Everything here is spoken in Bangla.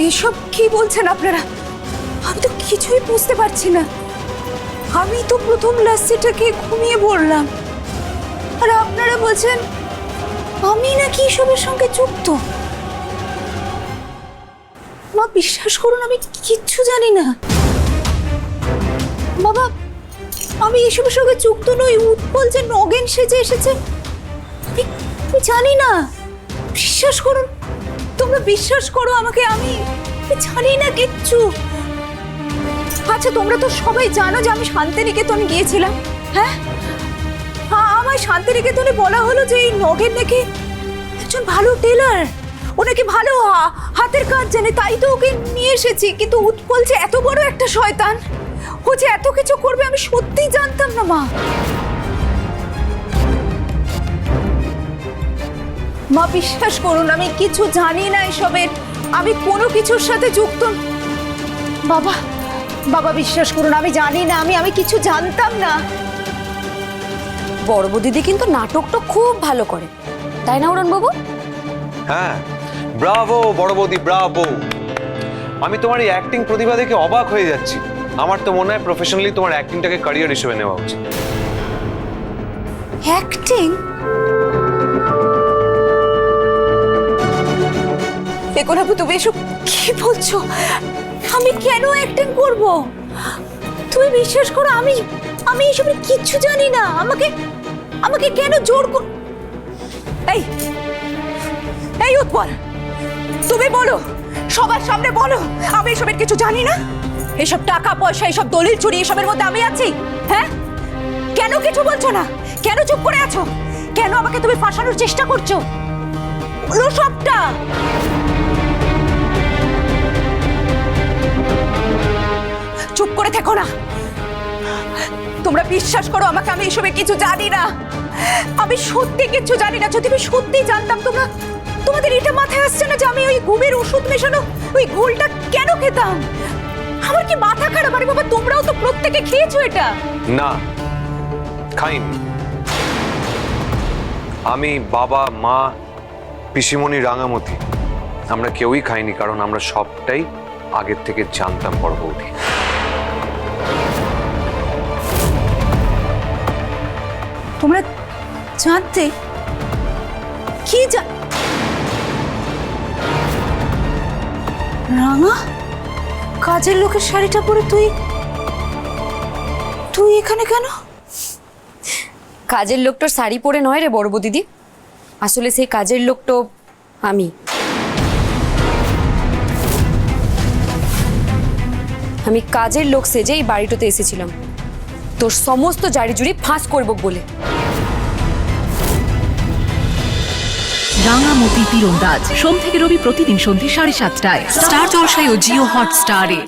এইসব কি বলছেন আপনারা? আমি তো কিছুই বুঝতে পারছি না। আমি তো প্রথম লাস্সিটাকে ঘুমিয়ে পড়লাম। আর আপনারা বলছেন, আমি নাকি এসবের সঙ্গে যুক্ত? মা, বিশ্বাস করুন, আমি কিচ্ছু জানি না। বাবা, আমি এসবের সঙ্গে যুক্ত নই। উৎপল যে নগেন সেজে এসেছে জানি না। বিশ্বাস করুন তোমরা বিশ্বাস করো আমাকে, আমি জানি না কিচ্ছু। আচ্ছা তোমরা তো সবাই জানো যে আমি শান্তিনিকেতনে গিয়েছিলাম হ্যাঁ? আ- আমায় শান্তিনিকেতনে বলা হলো যে এই নগেন নাকি একজন ভালো টেলার। ও নাকি ভালো হাতের কাজ জানে, তাই তো ওকে নিয়ে এসেছি। কিন্তু উৎপল যে এত বড় একটা শয়তান, ও যে এত কিছু করবে আমি সত্যিই জানতাম না, মা। মা বিশ্বাস করুন আমি কিছু জানি না এসবের। আমি কোনো কিছুর সাথে যুক্ত বাবা বাবা বিশ্বাস করুন আমি জানি না আমি আমি কিছু জানতাম না। বড় দিদি কিন্তু নাটকটা খুব ভালো করে। তাই না উড়ন বাবু হ্যাঁ ব্রাভো বড় বৌদি ব্রাভো। আমি তোমার এই অ্যাক্টিং প্রতিভা দেখে অবাক হয়ে যাচ্ছি। আমার তো মনে হয় প্রফেশনালি তোমার অ্যাক্টিংটাকে ক্যারিয়ার হিসেবে নেওয়া উচিত। অ্যাক্টিং বেকরাবু তুমি এসব কি বলছো? আমি কেন অ্যাক্টিং করব? তুমি বিশ্বাস করো, আমি আমি কিচ্ছু জানি না। আমাকে আমাকে কেন জোর কর এই এই উৎপল, তুমি বলো, সবার সামনে বলো, আমি এসবের কিছু জানি না? এসব টাকা, পয়সা, এসব দলিল চুরি, এসবের মধ্যে আমি আছি হ্যাঁ? কেন কিছু বলছো না? কেন চুপ করে আছো? কেন আমাকে তুমি ফাঁসানোর চেষ্টা করছ? সবটা। করে থেকো না। তোমরা বিশ্বাস করো, আমাকে আমি এসবে কিছু জানি না। আমি সত্যি কিছু জানি না। যদি আমি সত্যি জানতাম, তোমরা তোমাদের এটা মাথায় আসছে না যে আমি ওই ঘুমের ওষুধ মেশানো, ওই ঘোলটা কেন খেতাম? আমার কি মাথা খারাপ? আরে বাবা, তোমরাও তো প্রত্যেকে খেয়েছো এটা। না। খাইনি। আমি বাবা, মা, পিসিমণি, রাঙামতি। আমরা কেউই খাইনি, কারণ আমরা সবটাই আগের থেকে জানতাম বড় বৌদি তোমরা জানতে কি জা রাঙা, কাজের লোকের শাড়িটা পরে তুই তুই এখানে কেন? কাজের লোকটার শাড়ি পরে নয় রে বড় দিদি আসলে সেই কাজের লোকটো আমি। আমি কাজের লোক সেজে এই বাড়িটাতে এসেছিলাম। তোর সমস্ত জারি জুড়ি ফাঁস করব বলে। রাঙামতি তীরন্দাজ। সোম থেকে রবি প্রতিদিন সন্ধ্যে সাড়ে সাতটায়। স্টার জলসায় ও জিও হটস্টারে।